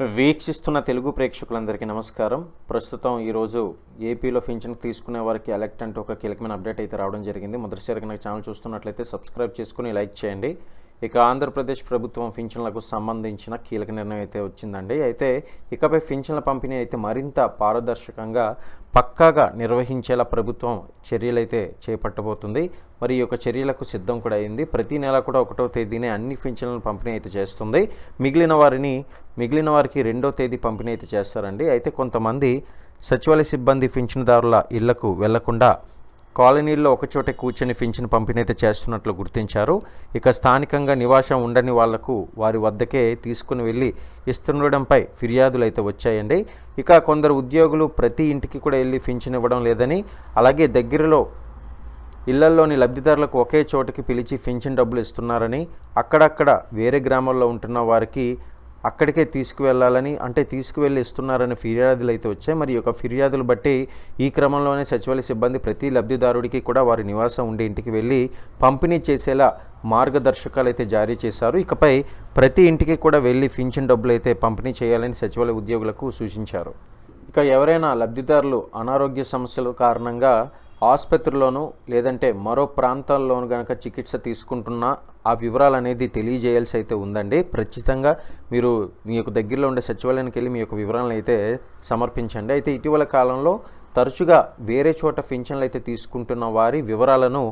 వీక్షిస్తున్న తెలుగు ప్రేక్షకులందరికీ నమస్కారం. ప్రస్తుతం ఈరోజు ఏపీలో పింఛన్ తీసుకునే వారికి ఎలక్ట్ అంటూ ఒక కీలకమైన అప్డేట్ అయితే రావడం జరిగింది. మొదటిసారిగా నాకు ఛానల్ చూస్తున్నట్లయితే సబ్స్క్రైబ్ చేసుకుని లైక్ చేయండి. ఇక ఆంధ్రప్రదేశ్ ప్రభుత్వం పింఛన్లకు సంబంధించిన కీలక నిర్ణయం అయితే వచ్చిందండి. అయితే ఇకపై పింఛన్ల పంపిణీ అయితే మరింత పారదర్శకంగా పక్కాగా నిర్వహించేలా ప్రభుత్వం చర్యలైతే చేపట్టబోతుంది. మరి ఈ యొక్క చర్యలకు సిద్ధం కూడా అయింది. ప్రతి నెల కూడా ఒకటో తేదీనే అన్ని పింఛన్లను పంపిణీ అయితే చేస్తుంది. మిగిలిన వారిని మిగిలిన వారికి రెండో తేదీ పంపిణీ అయితే చేస్తారండి. అయితే కొంతమంది సచివాలయ సిబ్బంది పింఛన్దారుల ఇళ్ళకు వెళ్ళకుండా కాలనీల్లో ఒకచోటే కూర్చొని పింఛన్ పంపిణీ అయితే చేస్తున్నట్లు గుర్తించారు. ఇక స్థానికంగా నివాసం ఉండని వాళ్ళకు వారి వద్దకే తీసుకుని వెళ్ళి ఇస్తుండడంపై ఫిర్యాదులు అయితే వచ్చాయండి. ఇక కొందరు ఉద్యోగులు ప్రతి ఇంటికి కూడా వెళ్ళి పింఛను ఇవ్వడం లేదని అలాగే దగ్గరలో ఇళ్ళల్లోని లబ్ధిదారులకు ఒకే చోటుకి పిలిచి పింఛన్ డబ్బులు ఇస్తున్నారని అక్కడక్కడ వేరే గ్రామాల్లో ఉంటున్న వారికి అక్కడికే తీసుకువెళ్ళాలని అంటే తీసుకువెళ్ళి ఇస్తున్నారని ఫిర్యాదులు అయితే వచ్చాయి. మరి యొక్క ఫిర్యాదులు బట్టి ఈ క్రమంలోనే సచివాలయ సిబ్బంది ప్రతి లబ్ధిదారుడికి కూడా వారి నివాసం ఉండే ఇంటికి వెళ్ళి పంపిణీ చేసేలా మార్గదర్శకాలు అయితే జారీ చేశారు. ఇకపై ప్రతి ఇంటికి కూడా వెళ్ళి పింఛన్ డబ్బులు అయితే పంపిణీ చేయాలని సచివాలయ ఉద్యోగులకు సూచించారు. ఇక ఎవరైనా లబ్ధిదారులు అనారోగ్య సమస్యల కారణంగా ఆసుపత్రిలోను లేదంటే మరో ప్రాంతాల్లోనూ కనుక చికిత్స తీసుకుంటున్నా ఆ వివరాలు అనేది తెలియజేయాల్సి అయితే ఉందండి. ఖచ్చితంగా మీరు మీ యొక్క దగ్గరలో ఉండే సచివాలయానికి వెళ్ళి మీ యొక్క వివరాలను అయితే సమర్పించండి. అయితే ఇటీవల కాలంలో తరచుగా వేరే చోట పింఛన్లు అయితే తీసుకుంటున్న వారి వివరాలను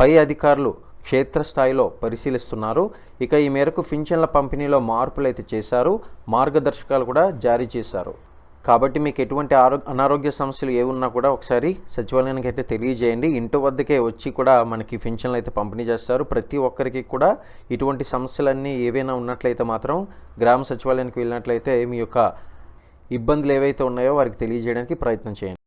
పై అధికారులు క్షేత్రస్థాయిలో పరిశీలిస్తున్నారు. ఇక ఈ మేరకు పింఛన్ల పంపిణీలో మార్పులు అయితే చేశారు. మార్గదర్శకాలు కూడా జారీ చేశారు. కాబట్టి మీకు ఎటువంటి ఆరో అనారోగ్య సమస్యలు ఏమున్నా కూడా ఒకసారి సచివాలయానికి అయితే తెలియజేయండి. ఇంటి వద్దకే వచ్చి కూడా మనకి పెన్షన్లు అయితే పంపిణీ చేస్తారు. ప్రతి ఒక్కరికి కూడా ఇటువంటి సమస్యలన్నీ ఏవైనా ఉన్నట్లయితే మాత్రం గ్రామ సచివాలయానికి వెళ్ళినట్లయితే మీ యొక్క ఇబ్బందులు ఏవైతే ఉన్నాయో వారికి తెలియజేయడానికి ప్రయత్నం చేయండి.